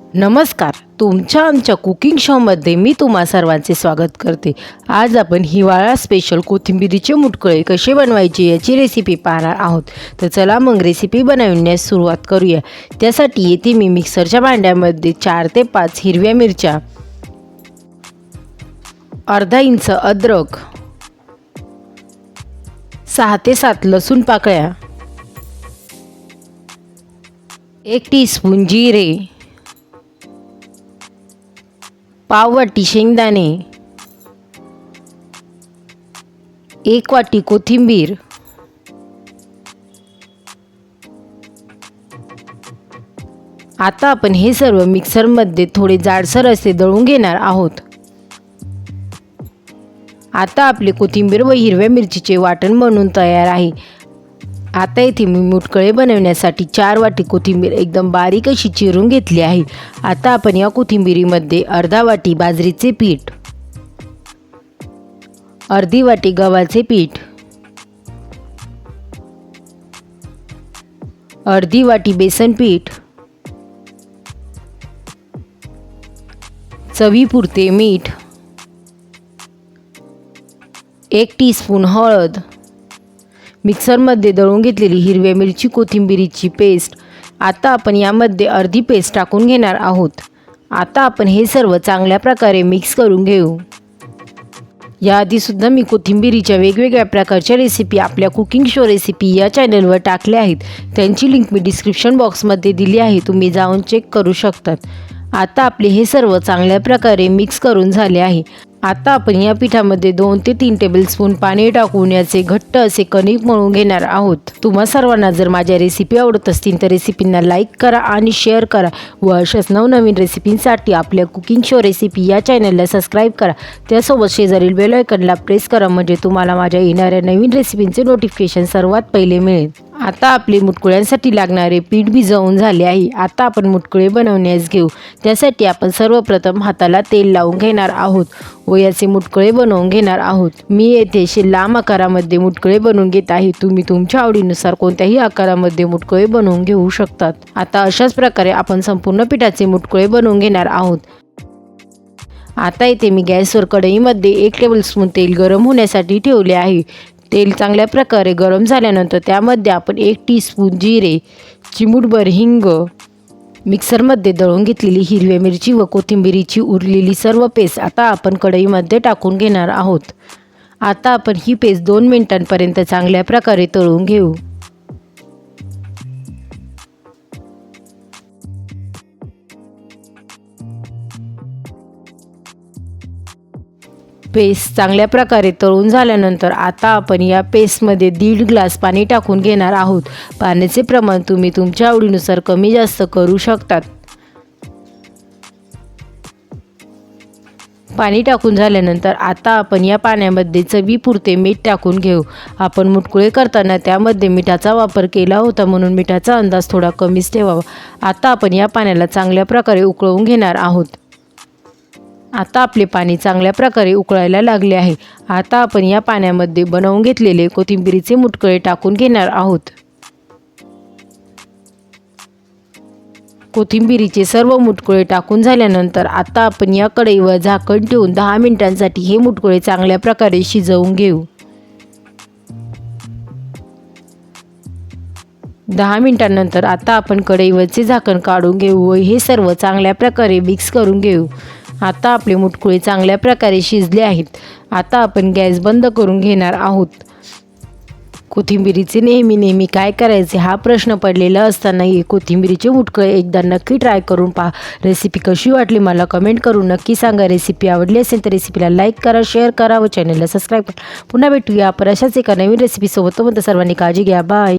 नमस्कार तुमच्या आमच्या कुकिंग शोमध्ये मी तुम्हा सर्वांचे स्वागत करते. आज आपण हिवाळा स्पेशल कोथिंबिरीचे मुटकळे कसे बनवायचे याची रेसिपी पाहणार आहोत. तर चला मग रेसिपी बनवण्यास सुरुवात करूया. त्यासाठी येथे मी मिक्सरच्या भांड्यामध्ये चार ते पाच हिरव्या मिरच्या अर्धा इंच अद्रक सहा ते सात लसूण पाकळ्या एक टीस्पून जिरे पाव वाटी शेंगदाणे एक वाटी कोथिंबीर आता आपण हे सर्व मिक्सरमध्ये थोडे जाडसर असे दळून घेणार आहोत. आता आपले कोथिंबीर व हिरव्या मिरचीचे वाटण बनून तयार आहे. आता इथे मी मुटकळे बनवण्यासाठी चार वाटी कोथिंबीर एकदम बारीक अशी चिरून घेतली आहे. आता आपण या कोथिंबिरीमध्ये अर्धा वाटी बाजरीचे पीठ अर्धी वाटी गव्हाचे पीठ अर्धी वाटी बेसन पीठ चवीपुरते मीठ एक टीस्पून हळद मिक्सरमध्ये दळून घेतलेली हिरव्या मिरची कोथिंबिरीची पेस्ट. आता आपण यामध्ये अर्धी पेस्ट टाकून घेणार आहोत. आता आपण हे सर्व चांगल्या प्रकारे मिक्स करून घेऊ. याआधीसुद्धा मी कोथिंबिरीच्या वेगवेगळ्या प्रकारच्या रेसिपी आपल्या कुकिंग शो रेसिपी या चॅनलवर टाकल्या आहेत. त्यांची लिंक मी डिस्क्रिप्शन बॉक्समध्ये दिली आहे. तुम्ही जाऊन चेक करू शकतात. आता आपले हे सर्व चांगल्या प्रकारे मिक्स करून झाले आहे. आता आपण या पिठामध्ये दोन ते तीन टेबलस्पून पाणी टाकून याचे घट्ट असे कणिक मळून घेणार आहोत. तुम्हा सर्वांना जर माझ्या रेसिपी आवडत असतील तर रेसिपींना लाईक करा आणि शेअर करा व अशाच नवनवीन रेसिपींसाठी आपल्या कुकिंग शो रेसिपी या चॅनलला सबस्क्राईब करा. त्यासोबत शेजारील बेल आयकनला प्रेस करा म्हणजे तुम्हाला माझ्या येणाऱ्या नवीन रेसिपींचे नोटिफिकेशन सर्वात पहिले मिळेल. आता आपले मुटकुळ्यांसाठी लागणारे पीठ भिजवून झाले आहे. आता आपण मुटकुळे बनवण्यास घेऊ. त्यासाठी आपण सर्वप्रथम हाताला तेल लावून घेणार आहोत. व याचे मुटकळे बनवून घेणार आहोत. मी येथे असे लांब आकारामध्ये मुटकळे बनवून घेत आहे. तुम्ही तुमच्या आवडीनुसार कोणत्याही आकारामध्ये मुटकळे बनवून घेऊ शकतात. आता अशाच प्रकारे आपण संपूर्ण पिठाचे मुटकळे बनवून घेणार आहोत. आता इथे मी गॅसवर कढईमध्ये एक टेबलस्पून तेल गरम होण्यासाठी ठेवले आहे. तेल चांगल्या प्रकारे गरम झाल्यानंतर त्यामध्ये आपण एक टीस्पून जिरे चिमूटभर हिंग मिक्सरमध्ये दळून घेतलेली हिरव्या मिरची व कोथिंबिरीची उरलेली सर्व पेस्ट आता आपण कढईमध्ये टाकून घेणार आहोत. आता आपण ही पेस्ट दोन मिनिटांपर्यंत चांगल्या प्रकारे तळून घेऊ. पेस्ट चांगल्या प्रकारे तळून झाल्यानंतर आता आपण या पेस्टमध्ये दीड ग्लास पाणी टाकून घेणार आहोत. पाण्याचे प्रमाण तुम्ही तुमच्या आवडीनुसार कमी जास्त करू शकतात. पाणी टाकून झाल्यानंतर आता आपण या पाण्यामध्ये चवीपुरते मीठ टाकून घेऊ. आपण मुटकुळे करताना त्यामध्ये मिठाचा वापर केला होता म्हणून मिठाचा अंदाज थोडा कमीच ठेवावा. आता आपण या पाण्याला चांगल्या प्रकारे उकळवून घेणार आहोत. आता आपले पाणी चांगल्या प्रकारे उकळायला लागले आहे. आता आपण या पाण्यामध्ये बनवून घेतलेले कोथिंबिरीचे मुटकळे टाकून घेणार आहोत. कोथिंबिरीचे सर्व मुटकुळे टाकून झाल्यानंतर आता आपण या कढईवर झाकण ठेवून दहा मिनिटांसाठी हे मुटकुळे चांगल्या प्रकारे शिजवून घेऊ. दहा मिनिटांनंतर आता आपण कढईवरचे झाकण काढून घेऊ व हे सर्व चांगल्या प्रकारे मिक्स करून घेऊ. आता आपले मुटकुळे चांगल्या प्रकारे शिजले आहेत. आता आपण गॅस बंद करून घेणार आहोत. कोथिंबिरीचे नेहमी नेहमी काय करायचे हा प्रश्न पडलेला असतानाही कोथिंबिरीचे मुटकळे एकदा नक्की ट्राय करून पहा. रेसिपी कशी वाटली मला कमेंट करून नक्की सांगा. रेसिपी आवडली असेल तर रेसिपीला लाईक करा शेअर करा व चॅनलला सबस्क्राईब करा. पुन्हा भेटूया आपण अशाच एका नवीन रेसिपीसोबत तोपर्यंत सर्वांनी काळजी घ्या. बाय